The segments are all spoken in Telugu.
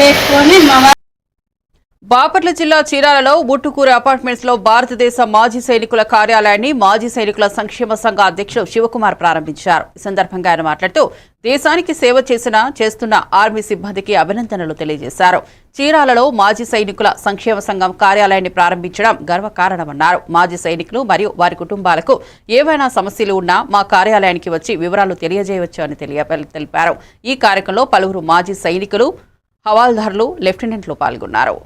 బట్టలు బాపట్ల జిల్లా చీరాలలో బుట్టుకూరి అపార్ట్మెంట్స్లో భారతదేశ మాజీ సైనికుల కార్యాలయాన్ని మాజీ సైనికుల సంక్షేమ సంఘ అధ్యక్షుడు శివకుమార్ ప్రారంభించారు. ఈ సందర్భంగా ఆయన మాట్లాడుతూ దేశానికి సేవ చేసిన చేస్తున్న ఆర్మీ సిబ్బందికి అభినందనలు తెలియజేశారు. చీరాలలో మాజీ సైనికుల సంక్షేమ సంఘం కార్యాలయాన్ని ప్రారంభించడం గర్వకారణమన్నారు మాజీ సైనికులు మరియు వారి కుటుంబాలకు ఏవైనా సమస్యలు ఉన్నా మా కార్యాలయానికి వచ్చి వివరాలు తెలియజేయవచ్చు అని తెలియ తెలిపారు. ఈ కార్యక్రమంలో పలువురు మాజీ సైనికులు హవాల్దారులు లెఫ్టినెంట్లు పాల్గొన్నారు.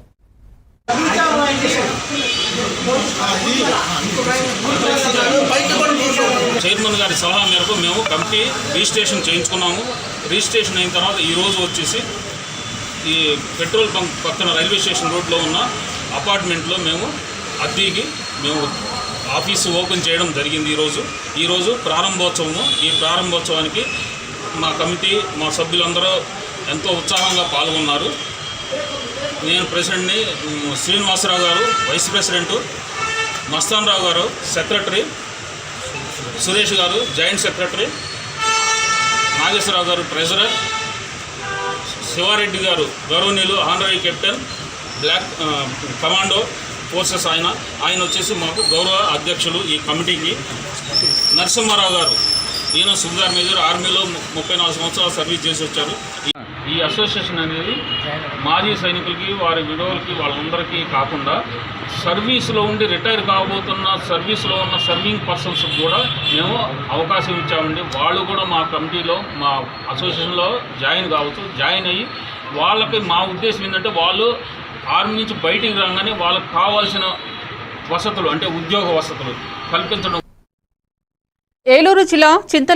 చైర్మన్ గారి సలహా మేరకు మేము కమిటీ రిజిస్ట్రేషన్ చేయించుకున్నాము. రిజిస్ట్రేషన్ అయిన తర్వాత ఈరోజు వచ్చేసి ఈ పెట్రోల్ బంక్ పక్కన రైల్వే స్టేషన్ రోడ్లో ఉన్న అపార్ట్మెంట్లో మేము అద్దీకి మేము ఆఫీసు ఓపెన్ చేయడం జరిగింది ఈరోజు ఈరోజు ప్రారంభోత్సవము. ఈ ప్రారంభోత్సవానికి మా కమిటీ మా సభ్యులందరూ ఎంతో ఉత్సాహంగా పాల్గొన్నారు. నేను ప్రెసిడెంట్ని శ్రీనివాసరావు గారు వైస్ ప్రెసిడెంటు మస్తాన్ రావు గారు సెక్రటరీ సురేష్ గారు జాయింట్ సెక్రటరీ నాగేశ్వరరావు గారు ట్రెజరర్ శివారెడ్డి గారు గౌరవనీయులు honorary captain black commando forces ఆయన. ఆయన వచ్చేసి మాకు గౌరవ అధ్యక్షులు ఈ కమిటీకి. నరసింహారావు గారు ఈయన సుల్దార్ మేజర్ ఆర్మీలో ముప్పై నాలుగు సంవత్సరాలు సర్వీస్ చేసి వచ్చారు ఈ- అసోసియేషన్ అనేది మాజీ సైనికులకి వారి విడవలకి వాళ్ళందరికీ కాకుండా సర్వీస్లో ఉండి రిటైర్ కాబోతున్న సర్వీస్లో ఉన్న సర్వింగ్ పర్సన్స్ కూడా మేము అవకాశం ఇచ్చామండి. వాళ్ళు కూడా మా కమిటీలో మా అసోసియేషన్లో జాయిన్ కావచ్చు జాయిన్ అయ్యి వాళ్ళకి మా ఉద్దేశం ఏంటంటే వాళ్ళు ఆర్మీ నుంచి బయటికి రాగానే వాళ్ళకి కావాల్సిన వసతులు అంటే ఉద్యోగ వసతులు కల్పించడం ఏలూరు జిల్లా చింతల